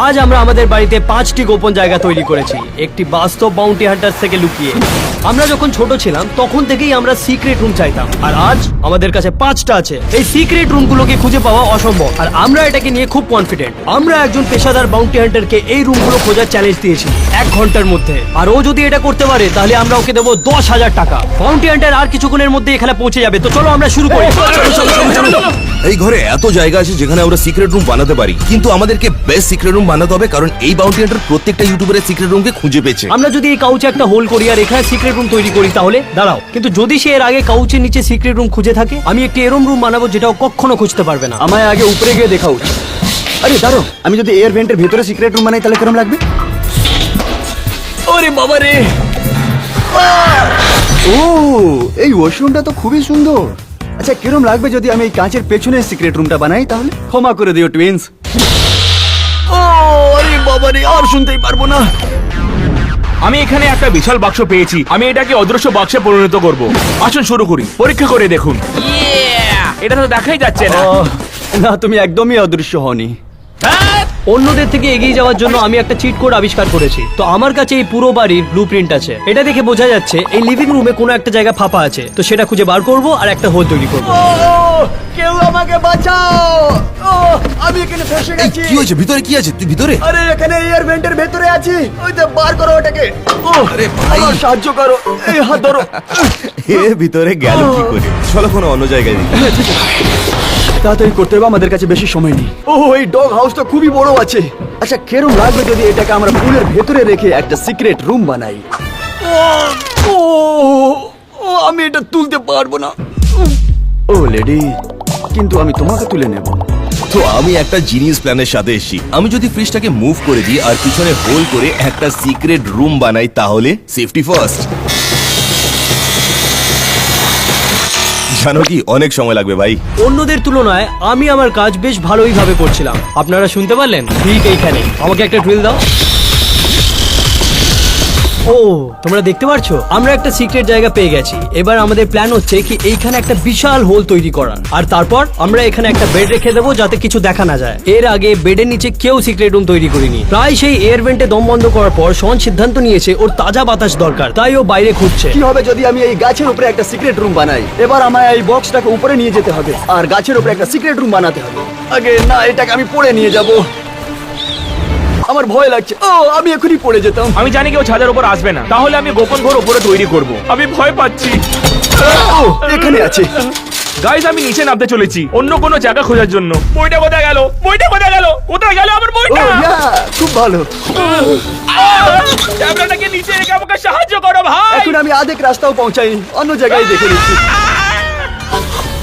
আজ আমরা আমাদের বাড়িতে পাঁচটি গোপন জায়গা তৈরি করেছি। একটি বাস্তব বাউন্টি হান্টার থেকে লুকিয়ে। আমরা যখন ছোট ছিলাম তখন থেকেই আমরা সিক্রেট রুম চাইতাম। আর আজ আমাদের কাছে পাঁচটা আছে। এই সিক্রেট রুম রুমগুলোকে খুঁজে পাওয়া অসম্ভব। আর আমরা এটাকে নিয়ে খুব কনফিডেন্ট আমরা একজন পেশাদার বাউন্টি হান্টারকে এই রুমগুলো খোঁজার চ্যালেঞ্জ দিয়েছি এক ঘণ্টার মধ্যে। আর ও যদি এটা করতে পারে তাহলে আমরা ওকে দেবো দশ হাজার টাকা। বাউন্টি হান্টার আর কিছুক্ষণের মধ্যে এখানে পৌঁছে যাবে। তো চলো আমরা শুরু করি। এই ঘরে এত জায়গা আছে যেখানে আমরা সিক্রেট রুম বানাতে পারি। কিন্তু আমাদেরকে বেস্ট সিক্রেট রুম বানাতে হবে কারণ এই বাউন্টি হান্টার প্রত্যেকটা ইউটিউবারের সিক্রেট রুমকে খুঁজে পেয়েছে। আমরা যদি এই কাউচে একটা হোল করি আর এখানে সিক্রেট রুম তৈরি করি তাহলে দাঁড়াও কিন্তু যদি সে এর আগে কাউচের নিচে সিক্রেট রুম খুঁজে থাকে আমি একটি এরম রুম বানাবো যেটা ও কখনো খুঁজতে পারবে না। আমায় আগে উপরে গিয়ে দেখা উচিত। আরে দাঁড়ো আমি যদি এয়ার ভেন্টের ভিতরে সিক্রেট রুম বানাই তাহলে কেরম লাগবে? ওরে বাবা রে! ও এই ওয়াশরুমটা তো খুবই সুন্দর। আচ্ছা কিরম লাগবে যদি আমি এই কাঁচের পেছনে সিক্রেট রুমটা বানাই তাহলে? ক্ষমা করে দিও টুইন্স ও আরে বাবা রে আর শুনতেই পারব না। আমি এখানে একটা বিশাল বাক্স পেয়েছি। আমি এটাকে অদৃশ্য বাক্সে পরিণত করব। আসুন শুরু করি। পরীক্ষা করে দেখুন। এটা তো দেখাই যাচ্ছে না। না তুমি একদমই অদৃশ্য হওনি। অন্যদের থেকে এগিয়ে যাওয়ার জন্য আমি একটা চিট কোড আবিষ্কার করেছি। তো আমার কাছে এই পুরো বাড়ির ব্লু আছে। এটা দেখে বোঝা যাচ্ছে এই লিভিং রুমে কোনো একটা জায়গা ফাঁপা আছে। তো সেটা খুঁজে বার করব আর একটা হোল তৈরি করব। কেউ আমাকে বাঁচাও! ও আমি এখানে ফেসে এই, কি হয়েছে? ভিতরে কি আছে? তুই ভিতরে? আরে এখানে এয়ার ভেন্টের ভেতরে আছি। ওই তো বার করো ওটাকে। ও আরে ভাই। সাহায্য করো। এই হাত ধরো। এ ভিতরে গেল কি করে? চলো কোনো অন্য জায়গায় দেখি। তাড়াতাড়ি করতে হবে আমাদের কাছে বেশি সময় নেই। ও এই ডগ হাউসটা খুবই বড় আছে। আচ্ছা কেরম লাগবে যদি এটাকে আমরা পুলের ভেতরে রেখে একটা সিক্রেট রুম বানাই। ও ও আমি এটা তুলতে পারব না। ও লেডি কিন্তু আমি তোমাকে তুলে নেব। তো আমি একটা জিনিস প্ল্যানের সাথে এসেছি। আমি যদি ফ্রিজটাকে মুভ করে দিই আর পিছনে হোল করে একটা সিক্রেট রুম বানাই তাহলে সেফটি ফার্স্ট। জানো কি অনেক সময় লাগবে ভাই? অন্যদের তুলনায় আমি আমার কাজ বেশ ভালোই ভাবে করছিলাম। আপনারা শুনতে পারলেন? ঠিক এইখানে। আমাকে একটা ড্রিল দাও। ও, তোমরা দেখতে পারছ? আমরা একটা সিক্রেট জায়গা পেয়ে গেছি। এবার আমাদের প্ল্যান হচ্ছে কি এইখানে একটা বিশাল হোল তৈরি করার। আর তারপর আমরা এখানে একটা বেড রেখে দেবো যাতে কিছু দেখা না যায়। এর আগে বেডের নিচে কেউ সিক্রেট রুম তৈরি করিনি। প্রায় সেই এয়ার ভেন্টে দম বন্ধ করার পর শন সিদ্ধান্ত নিয়েছে ওর তাজা বাতাস দরকার, তাই ও বাইরে খুঁজছে। কি হবে যদি আমি এই গাছের উপরে একটা সিক্রেট রুম বানাই? এবার আমায় এই বক্সটাকে উপরে নিয়ে যেতে হবে, আর গাছের উপরে একটা সিক্রেট রুম বানাতে হবে। আগে না, এটাকে আমি পড়ে নিয়ে যাব। আমার ভয় লাগছে। ও আমি এখনই পড়ে যেতাম। আমি জানি কেউ ছাদের উপর আসবে না। তাহলে আমি গোপন ঘর উপরে তৈরি করব। আমি ভয় পাচ্ছি। ও এখানে আছে। গাইজ আমি নিচে নামতে চলেছি। অন্য কোনো জায়গা খোঁজার জন্য। বইটা কোথায় গেল? বইটা কোথায় গেল? কোথায় গেল আমার বইটা খুব ভালো। ক্যামেরাটাকে নিচে রেখে আমাকে সাহায্য করো ভাই। এখন আমি আধেক রাস্তাও পৌঁছাইনি অন্য জায়গায় দেখে নিচ্ছি।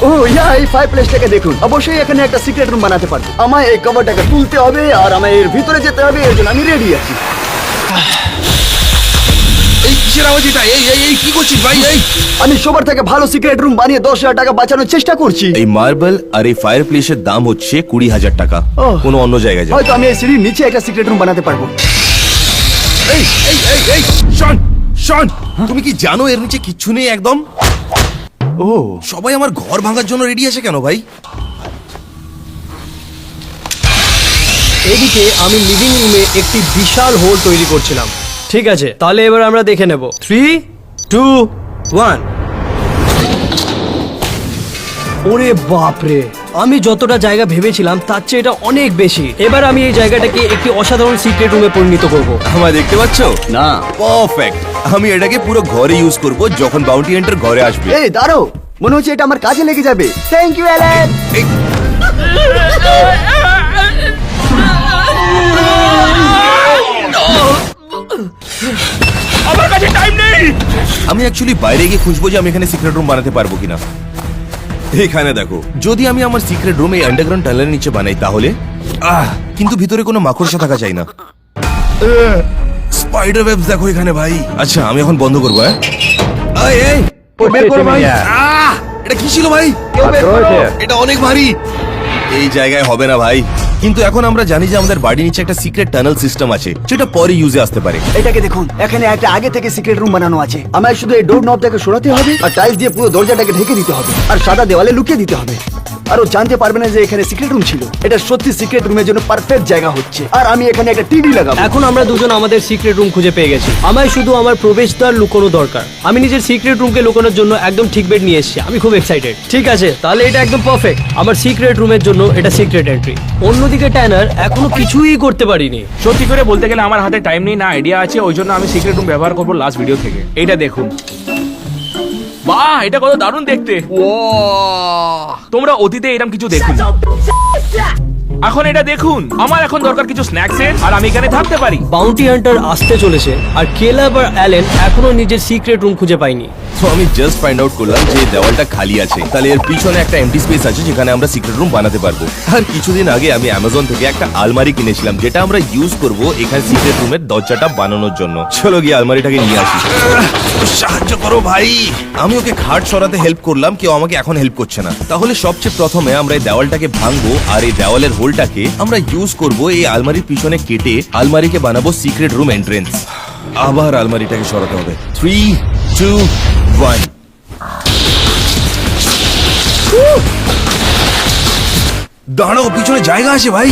ও ইয়া এই ফাইভ প্লেসটাকে দেখুন। অবশ্যই এখানে একটা সিক্রেট রুম বানাতে পারব। আমায় এই কভারটাকে তুলতে হবে আর আমায় এর ভিতরে যেতে হবে এর জন্য আমি রেডি আছি। এই কিসের আওয়াজ এটা? এই এই এই কি করছিস ভাই? এই। আমি সবার থেকে ভালো সিক্রেট রুম বানিয়ে দশ হাজার টাকা বাঁচানোর চেষ্টা করছি। এই মার্বেল আর এই ফায়ার প্লেসের দাম হচ্ছে কুড়ি হাজার টাকা। ওহ। কোনো অন্য জায়গায় হয়তো আমি এই সিঁড়ির নিচে একটা সিক্রেট রুম বানাতে পারব। এই এই এই এই শন শন তুমি কি জানো এর নিচে কিচ্ছু নেই একদম? ও। সবাই আমার ঘর ভাঙার জন্য রেডি আছে কেন ভাই? এদিকে আমি লিভিং রুমে একটি বিশাল হোল তৈরি করছিলাম। ঠিক আছে তাহলে এবার আমরা দেখে নেব। থ্রি টু ওয়ান ওরে বাপরে! আমি যতটা জায়গা ভেবেছিলাম তার চেয়ে এটা অনেক বেশি। এবার আমি এই জায়গাটাকে একটি অসাধারণ সিক্রেট রুমে পরিণত করব। আমায় দেখতে পাচ্ছ? না। পারফেক্ট আমি এটাকে পুরো ঘরে ইউজ করব যখন বাউন্টি এন্টার ঘরে আসবে। এই দাঁড়ো মনে হচ্ছে এটা আমার কাজে লেগে যাবে। থ্যাংক ইউ অ্যালেন আমার কাছে টাইম নেই! আমি অ্যাকচুয়ালি বাইরে গিয়ে খুঁজবো যে আমি এখানে সিক্রেট রুম বানাতে পারব কিনা। এখানে দেখো। যদি আমি আমার সিক্রেট রুম এই আন্ডারগ্রাউন্ড টানেলের নিচে বানাই তাহলে? আহ কিন্তু ভিতরে কোনো মাকড়সা থাকা চাই না। স্পাইডার ওয়েবস দেখো এখানে ভাই। আচ্ছা আমি এখন বন্ধ করব হ্যাঁ? এই, এই, বের করো ভাই। আহ, এটা কি ছিল ভাই? এটা অনেক ভারী। এই জায়গায় হবে না ভাই। কিন্তু এখন আমরা জানি যে আমাদের বাড়ির নিচে একটা সিক্রেট টানেল সিস্টেম আছে সেটা পরে ইউজে আসতে পারে। এটাকে দেখুন, এখানে একটা আগে থেকে সিক্রেট রুম বানানো আছে। আমায় শুধু এই ডোর নবটাকে সরাতে হবে আর টাইলস দিয়ে পুরো দরজাটাকে ঢেকে দিতে হবে আর সাদা দেওয়ালে লুকিয়ে দিতে হবে। আর ও জানতে পারবে না যে এখানে সিক্রেট রুম ছিল। এটা সত্যি সিক্রেট রুমের জন্য পারফেক্ট জায়গা হচ্ছে। আর আমি এখানে একটা টিভি লাগাবো। এখন আমরা দুজন আমাদের সিক্রেট রুম খুঁজে পেয়ে গেছি। আমায় শুধু আমার প্রবেশদ্বার লুকোনো দরকার। আমি নিজের সিক্রেট রুমকে লুকোনোর জন্য একদম ঠিক বেড নিয়ে এসেছি। আমি খুব এক্সাইটেড ঠিক আছে তাহলে এটা একদম পারফেক্ট আমার সিক্রেট রুমের জন্য এটা সিক্রেট এন্ট্রি অন্যদিকে ট্যানার এখনও কিছুই করতে পারিনি। সত্যি করে বলতে গেলে আমার হাতে টাইম নেই না আইডিয়া আছে ওই জন্য আমি সিক্রেট রুম ব্যবহার করব লাস্ট ভিডিও থেকে। এটা দেখুন। বাহ এটা কত দারুণ দেখতে। তোমরা অতীতে এরকম কিছু দেখুন। এখন এটা দেখুন। আমার এখন দরকার কিছু স্ন্যাক্সের আর আমি এখানে থাকতে পারি। বাউন্টি হান্টার আসতে চলেছে আর কেলাব আর অ্যালেন এখনও নিজের সিক্রেট রুম খুঁজে পাইনি তো আমি জাস্ট ফাইন্ড আউট করলাম যে দেওয়ালটা খালি আছে। তাহলে এর পিছনে একটা এমটি স্পেস আছে যেখানে আমরা সিক্রেট রুম বানাতে পারব। আর কিছুদিন আগে আমি অ্যামাজন থেকে একটা আলমারি কিনেছিলাম যেটা আমরা ইউজ করব এখানে সিক্রেট রুমের দরজাটা বানানোর জন্য। চলো গিয়ে আলমারিটাকে নিয়ে আসি। সাহায্য করো ভাই। আমি ওকে খাট সরাতে হেল্প করলাম কেউ আমাকে এখন হেল্প করছে না। তাহলে সবচেয়ে প্রথমে আমরা এই দেওয়ালটাকে ভাঙবো আর এই দেওয়ালের হোলটাকে আমরা ইউজ করব এই আলমারির পিছনে কেটে আলমারিকে বানাবো সিক্রেট রুম এন্ট্রেন্স আবার আলমারিটাকে সরাতে হবে। থ্রি টু ওয়ান দাঁড়াও, পিছনে জায়গা আছে ভাই।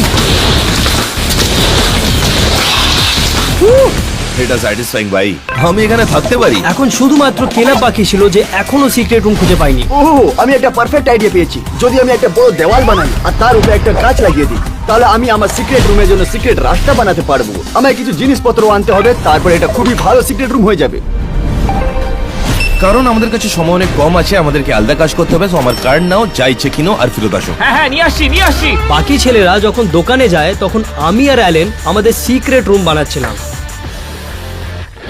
এটা স্যাটিসফাইং ভাই। আমি এখানে থাকতে পারি? এখন শুধুমাত্র বাকি ছিল যে এখনও সিক্রেট রুম খুঁজে পাইনি। ও আমি একটা পারফেক্ট আইডিয়া পেয়েছি। যদি আমি একটা বড় দেওয়াল বানাই আর তার উপরে একটা গাছ লাগিয়ে দিই তাহলে আমি আমার সিক্রেট রুমের জন্য সিক্রেট রাস্তা বানাতে পারব। আমায় কিছু জিনিসপত্র আনতে হবে তারপরে এটা খুবই ভালো সিক্রেট রুম হয়ে যাবে। কারণ আমাদের কাছে সময় অনেক কম আছে আমাদেরকে আলাদা কাজ করতে হবে তো আমার কার্ড নাও যা ইচ্ছে কিনো আর ফেরত আসো। হ্যাঁ হ্যাঁ নিয়ে আসছি নিয়ে আসছি বাকি ছেলেরা যখন দোকানে যায় তখন আমি আর অ্যালেন আমাদের সিক্রেট রুম বানাচ্ছিলাম।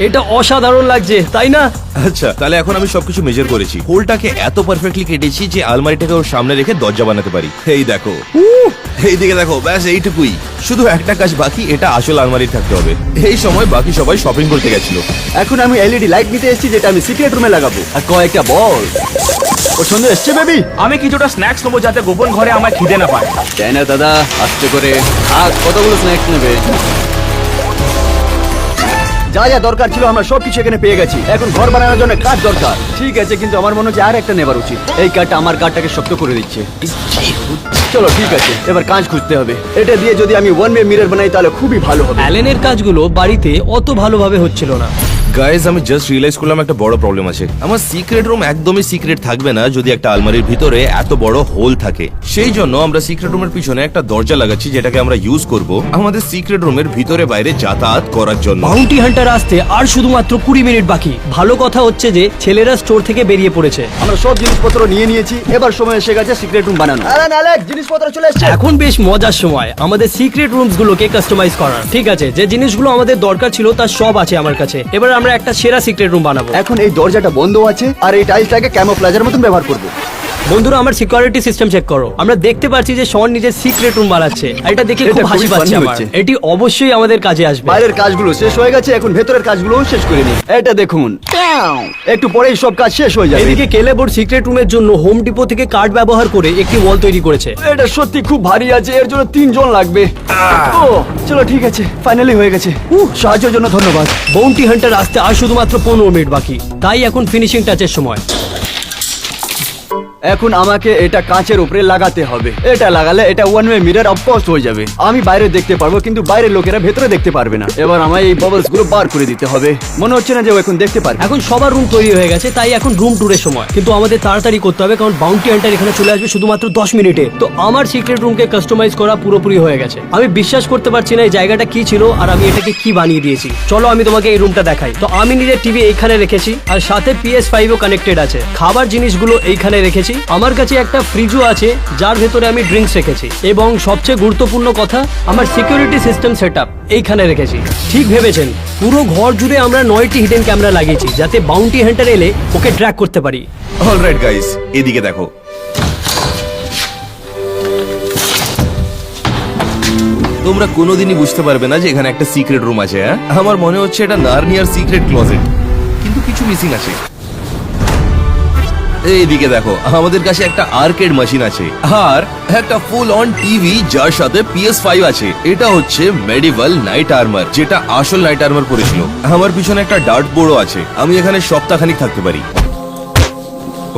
এটা অসাধারণ লাগছে তাই না? আচ্ছা তাহলে এখন আমি সবকিছু মেজার করেছি। হোলটাকে এত পারফেক্টলি কেটেছি যে আলমারিটাকে ওর সামনে রেখে দরজা বানাতে পারি। এই দেখো। এই দিকে দেখো ব্যাস এইটুকুই। শুধু একটা কাজ বাকি এটা আসল আলমারি থাকতে হবে। এই সময় বাকি সবাই শপিং করতে গেছিল। এখন আমি এলইডি লাইট নিতে এসেছি যেটা আমি সিক্রেট রুমে লাগাবো। আর কয়েকটা বল। পছন্দ এসছে বেবি আমি কিছুটা স্ন্যাক্স নেব যাতে গোপন ঘরে আমার খিদে না পায়। তাই না দাদা? আস্তে করে। আর কতগুলো স্ন্যাক্স নেবে? যা যা দরকার ছিল আমরা সবকিছু এখানে পেয়ে গেছি। এখন ঘর বানানোর জন্য কাজ দরকার। ঠিক আছে, কিন্তু আমার মনে হচ্ছে আর একটা নেবার উচিত। এই কাঠটা আমার কাঠটাকে শক্ত করে দিচ্ছে। চলো, ঠিক আছে, এবার কাজ খুঁজতে হবে। এটা দিয়ে যদি আমি ওয়ান ওয়ে মিরর বানাই, তাহলে খুবই ভালো হবে। অ্যালেনের কাজগুলো বাড়িতে অত ভালোভাবে হচ্ছিল না। গাইজ আমি জাস্ট রিয়েলাইজ করলাম একটা বড় প্রবলেম আছে। আমার সিক্রেট রুম একদমই সিক্রেট থাকবে না যদি একটা আলমারির ভিতরে এত বড় হোল থাকে। সেই জন্য আমরা সিক্রেট রুমের পিছনে একটা দরজা লাগাচ্ছি যেটাকে আমরা ইউজ করব আমাদের সিক্রেট রুমের ভিতরে বাইরে যাতায়াত করার জন্য। বাউন্টি হান্টার আসতে আর শুধুমাত্র কুড়ি মিনিট বাকি। ভালো কথা হচ্ছে যে ছেলেরা স্টোর থেকে বেরিয়ে পড়েছে। আমরা সব জিনিসপত্র নিয়ে নিয়েছি এবার সময় এসে গেছে সিক্রেট রুম বানানো। জিনিসপত্র চলে এসেছে। এখন বেশ মজার সময়। আমাদের সিক্রেট রুমস গুলোকে কাস্টমাইজ করার। ঠিক আছে যে জিনিসগুলো আমাদের দরকার ছিল তার সব আছে আমার কাছে। এবার আমরা একটা সেরা সিক্রেট রুম বানাবো। এখন এই দরজাটা বন্ধ আছে, আর এই টাইলসটাকে ক্যামোফ্লাজের মতন ব্যবহার করব। বন্ধুরা আমার সিকিউরিটি সিস্টেম চেক করো। আমরা দেখতে পাচ্ছি যে শন নিজের সিক্রেট রুম বানাচ্ছে আর এটা দেখে এটা খুব খুবই হাসি পাচ্ছে funny আমার। হচ্ছে। এটি অবশ্যই আমাদের কাজে আসবে। বাইরের কাজগুলো শেষ হয়ে গেছে এখন ভেতরের কাজগুলোও শেষ করে নি এটা দেখুন। একটু পরেই সব কাজ শেষ হয়ে যাবে। এদিকে কেলেবোর সিক্রেট রুমের জন্য হোম ডিপো থেকে কার্ড ব্যবহার করে একটি ওয়াল তৈরি করেছে। এটা সত্যি খুব ভারী আছে এর জন্য তিনজন লাগবে। ও চলো ঠিক আছে ফাইনালি হয়ে গেছে। উহ, সাহায্যের জন্য ধন্যবাদ। বাউন্টি হান্টার আসতে আর শুধুমাত্র পনেরো মিনিট বাকি। তাই এখন ফিনিশিং টাচের সময়। এখন আমাকে এটা কাঁচের উপরে লাগাতে হবে। এটা লাগালে এটা ওয়ান ওয়ে মিরর অফকোর্স হয়ে যাবে। আমি বাইরে দেখতে পারব, কিন্তু বাইরের লোকেরা ভেতরে দেখতে পারবে না। এবার আমায় এই বাবলসগুলো বার করে দিতে হবে। মনে হচ্ছে না যে ও এখন দেখতে পারবে। এখন সবার রুম তৈরি হয়ে গেছে, তাই এখন রুম ট্যুরের সময়। কিন্তু আমাদের তাড়াতাড়ি করতে হবে, কারণ বাউন্টি হান্টার এখানে চলে আসবে শুধুমাত্র দশ মিনিটে। তো আমার সিক্রেট রুমকে কাস্টমাইজ করা পুরোপুরি হয়ে গেছে। আমি বিশ্বাস করতে পারছি না এই জায়গাটা কি ছিল আর আমি এটাকে কি বানিয়ে দিয়েছি। চলো আমি তোমাকে এই রুমটা দেখাই। তো আমি নিজের টিভি এইখানে রেখেছি, আর সাথে পিএস ফাইভও কানেক্টেড আছে। খাবার জিনিসগুলো এইখানে রেখেছি। আমার কাছে একটা ফ্রিজও আছে, যার ভেতরে আমি ড্রিঙ্কস রেখেছি। এবং সবচেয়ে গুরুত্বপূর্ণ কথা, আমার সিকিউরিটি সিস্টেম সেট এইখানে রেখেছি। ঠিক ভেবেছেন, পুরো ঘর জুড়ে আমরা নয়টি হিডেন ক্যামেরা লাগিয়েছি, যাতে বাউন্টি হান্টার এলে ওকে ট্র্যাক করতে পারি। অলরাইট গাইস এদিকে দেখো। তোমরা কোনোদিনই বুঝতে পারবে না যে এখানে একটা সিক্রেট রুম আছে হ্যাঁ? আমার মনে হচ্ছে এটা নার্নিয়ার সিক্রেট ক্লোজেট কিন্তু কিছু মিসিং আছে। এইদিকে দেখো আমাদের কাছে একটা আর্কেড মেশিন আছে আর একটা ফুল অন টিভি যার সাথে পিএস ফাইভ আছে। এটা হচ্ছে মেডিভাল নাইট আর্মার যেটা আসল নাইট আর্মার পরেছিল। আমার পিছনে একটা ডার্ট বোর্ডও আছে আমি এখানে সপ্তাহখানিক থাকতে পারি।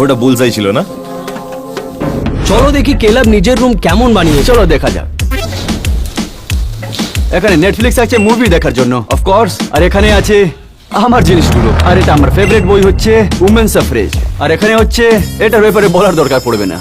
ওটা বুলসাই ছিল না? চলো দেখি কেলাব নিজের রুম কেমন বানিয়েছে। চলো দেখা যাক। এখানে নেটফ্লিক্স আছে মুভি দেখার জন্য। অফকোর্স আর এখানে আছে আমার জিনিসগুলো। আর এটা আমার ফেভারিট বই হচ্ছে উমেন সাফরেজ আর এখানে হচ্ছে এটার ব্যাপারে বলার দরকার পড়বে না।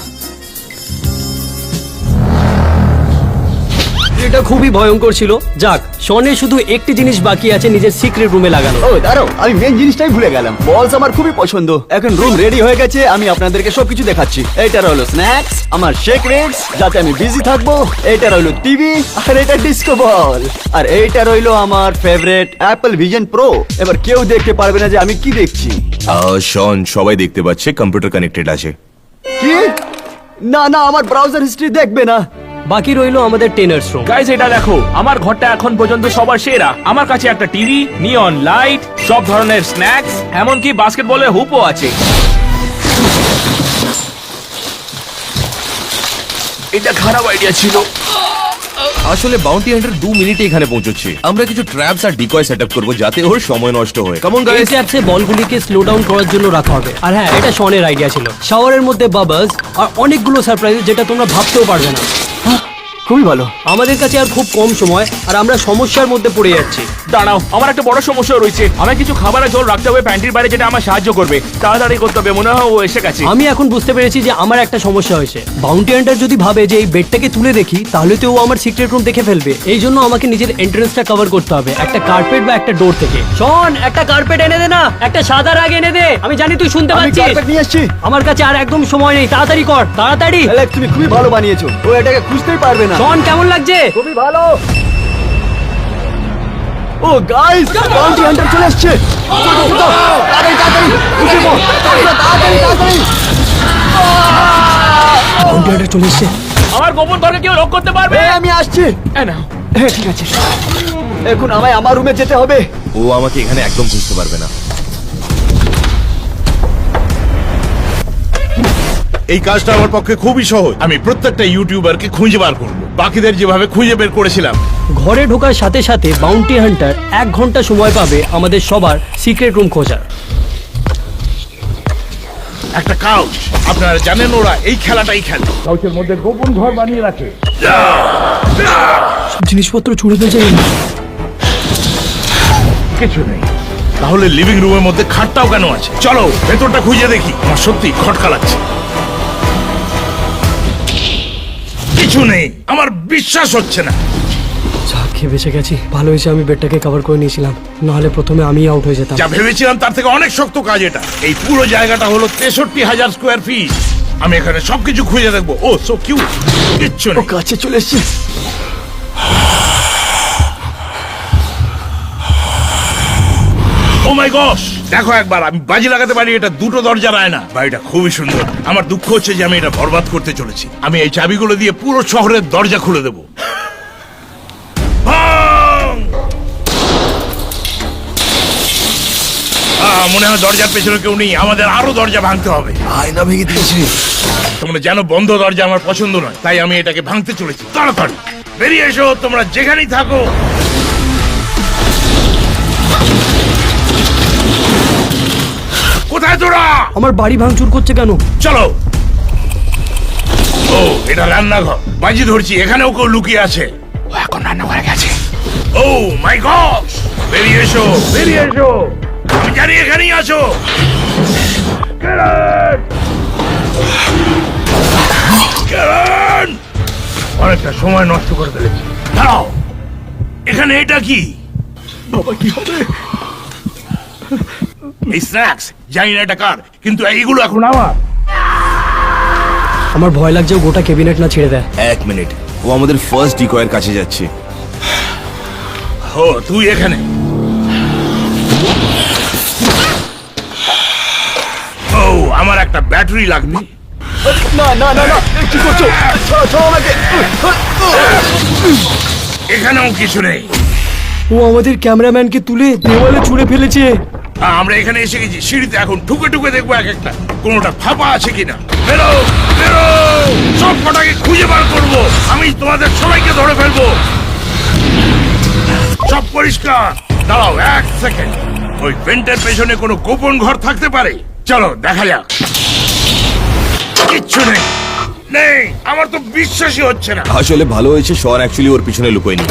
এটা খুবই ভয়ঙ্কর ছিল। যাক শনের শুধু একটি জিনিস বাকি আছে নিজের সিক্রেট রুমে লাগানো। ও দাঁড়াও আমি মেন জিনিসটাই ভুলে গেলাম। বলস আমার খুবই পছন্দ। এখন রুম রেডি হয়ে গেছে আমি আপনাদেরকে সবকিছু দেখাচ্ছি। এইটা হলো স্ন্যাক্স আমার শেক রেটস যাতে আমি বিজি থাকব এইটা রইল টিভি আর এটা ডিস্কো বল আর এইটা রইল আমার ফেভারিট অ্যাপল ভিজন প্রো এবার কেউ দেখতে পারবে না যে আমি কি দেখছি। আহ, শন সবাই দেখতে পাচ্ছে কম্পিউটার কানেক্টেড আছে। কি? না না আমার ব্রাউজার হিস্ট্রি দেখবে না। বাকি রইল আমাদের টেনার্স রুম। গাইজ এটা দেখো, আমার ঘরটা এখন পর্যন্ত সবার সেরা। আমার কাছে একটা টিভি নিয়ন লাইট সব ধরনের স্ন্যাক্স এমনকি বাস্কেটবলের হুপও আছে। এটা খারাপ আইডিয়া ছিল। আসলে বাউন্টি হান্টার দু মিনিটে এখানে পৌঁছচ্ছে। আমরা কিছু ট্র্যাপস আর ডিকয় সেট আপ করব যাতে ওর সময় নষ্ট হয়। কেমন এই গাইস ট্যাপসে বলগুলিকে স্লো ডাউন করার জন্য রাখা হবে। আর হ্যাঁ এটা শনের আইডিয়া ছিল। শাওয়ারের মধ্যে বাবাস আর অনেকগুলো সারপ্রাইজ যেটা তোমরা ভাবতেও পারবে না। খুবই ভালো। আমাদের কাছে আর খুব কম সময় আর আমরা সমস্যার মধ্যে পড়ে যাচ্ছি। দাঁড়াও আমার একটা বড় সমস্যা রয়েছে। আমার কিছু খাবার আর জল রাখতে হবে প্যান্টির বাইরে যেটা আমার সাহায্য করবে। তাড়াতাড়ি করতে হবে মনে হয় ও এসে গেছে। আমি এখন বুঝতে পেরেছি যে আমার একটা সমস্যা হয়েছে। বাউন্টি হান্টার যদি ভাবে যে এই বেডটাকে তুলে দেখি তাহলে তো ও আমার সিক্রেট রুম দেখে ফেলবে। এই জন্য আমাকে নিজের এন্ট্রেন্সটা কভার করতে হবে একটা কার্পেট বা একটা ডোর থেকে। শোন একটা কার্পেট এনে দে না একটা সাদা রাগ এনে দে। আমি জানি তুই শুনতে আমি পাচ্ছিস। কার্পেট নিয়ে এসেছি আমার কাছে আর একদম সময় নেই তাড়াতাড়ি কর। তাড়াতাড়ি। তুমি খুবই ভালো বানিয়েছো। ও এটাকে খুঁজতেই পারবে না। শোন কেমন লাগছে? খুবই ভালো। ও গাইস বাউন্টি হান্টার চলে আসছে তাড়াতাড়ি তাড়াতাড়ি পড়। তাড়াতাড়ি তাড়াতাড়ি। বাউন্টি হান্টার চলে এসছে। আমার গোপন ঘরকে কেউ লক করতে পারবে? আমি আসছি। এ নাও। হ্যাঁ ঠিক আছে। এখন আমায় আমার রুমে যেতে হবে। ও আমাকে এখানে একদম বুঝতে পারবে না। এই কাজটা আমার পক্ষে খুবই সহজ। আমি প্রত্যেকটা ইউটিউবারকে খুঁজে বার করব। বাকিদের যেভাবে খুঁজে বের করেছিলাম। ঘরে ঢোকার সাথে সাথে বাউন্টি হান্টার এক ঘণ্টা সময় পাবে আমাদের সবার সিক্রেট রুম খোঁজার। একটা কাউচ আপনারা জানেন ওরা এই খেলাটাই খেলে। কাউচের মধ্যে গোপন ঘর বানিয়ে রাখে। সব জিনিসপত্র ছুড়ে ফেলছে কিছু নেই। তাহলে লিভিং রুমের মধ্যে খাটটাও কেন আছে? চলো ভেতরটা খুঁজে দেখি। আমার সত্যি খটকা লাগছে। কিছু নেই। আমার বিশ্বাস হচ্ছে না। যা খেয়ে বেঁচে গেছি ভালো হয়েছে আমি বেডটাকে কভার করে নিয়েছিলাম। নাহলে প্রথমে আমি আউট হয়ে যেতাম। যা ভেবেছিলাম তার থেকে অনেক শক্ত কাজ এটা। এই পুরো জায়গাটা হলো তেষট্টি হাজার স্কোয়ার ফিট আমি এখানে সবকিছু খুঁজে দেখব। ও সো কিউ কিচ্ছু নেই। কাছে চলে এসছে। ও মাই গস দেখো একবার আমি বাজি লাগাতে পারি এটা দুটো দরজা রায় না। বাড়িটা খুবই সুন্দর। আমার দুঃখ হচ্ছে যে আমি এটা বরবাদ করতে চলেছি। আমি এই চাবিগুলো দিয়ে পুরো শহরের দরজা খুলে দেবো। মনে হয় দরজার পেছনে কেউ নেই। আমাদের আরও দরজা ভাঙতে হবে। আয়না ভেঙে দিয়েছে। তোমরা জানো বন্ধ দরজা আমার পছন্দ নয়। তাই আমি এটাকে ভাঙতে চলেছি। তাড়াতাড়ি। বেরিয়ে এসো তোমরা যেখানেই থাকো। কোথায় তোরা? আমার বাড়ি ভাঙচুর করছে কেন? চলো। ও এটা রান্নাঘর। বাজি ধরছি এখানেও কেউ লুকিয়ে আছে। ও এখন রান্নাঘরে গেছে। ও মাই গড বেরিয়ে এসো। বেরিয়ে এসো। আমি জানি এখানেই আছো। কেরান! কেরান! অনেকটা সময় নষ্ট করে ফেলেছি। দাঁড়াও এখানে এটা কি? বাবা কি হবে? এই স্ন্যাক্স জানি না এটা কার কিন্তু এইগুলো এখন আমার। আমার ভয় লাগছে ও গোটা ক্যাবিনেট না ছেড়ে দেয়। এক মিনিট ও আমাদের ফার্স্ট ডিকয়ের কাছে যাচ্ছে। ও তুই এখানে। ও আমার একটা ব্যাটারি লাগবে। না না না না কি করছ? ছাড়ো ছাড়ো আমাকে। এখানেও কিছু নেই। ও আমাদের ক্যামেরাম্যানকে তুলে দেওয়ালে ছুঁড়ে ফেলেছে। আমরা এখানে এসে গেছি। সিঁড়িতে এখন ঠুকে ঠুকে দেখব এক একটা। কোনোটা ফাঁপা আছে কিনা। বেরো বেরো! সব কটাকে খুঁজে বার করব। আমি তোমাদের সবাইকে ধরে ফেলব। সব পরিষ্কার। দাঁড়াও এক সেকেন্ড। ওই পেন্টের পেছনে কোনো গোপন ঘর থাকতে পারে? চলো দেখা যাক। কিচ্ছু নেই। নেই। আমার তো বিশ্বাসই হচ্ছে না। আসলে ভালো হয়েছে শর অ্যাকচুয়ালি ওর পিছনে লুকোয়নি।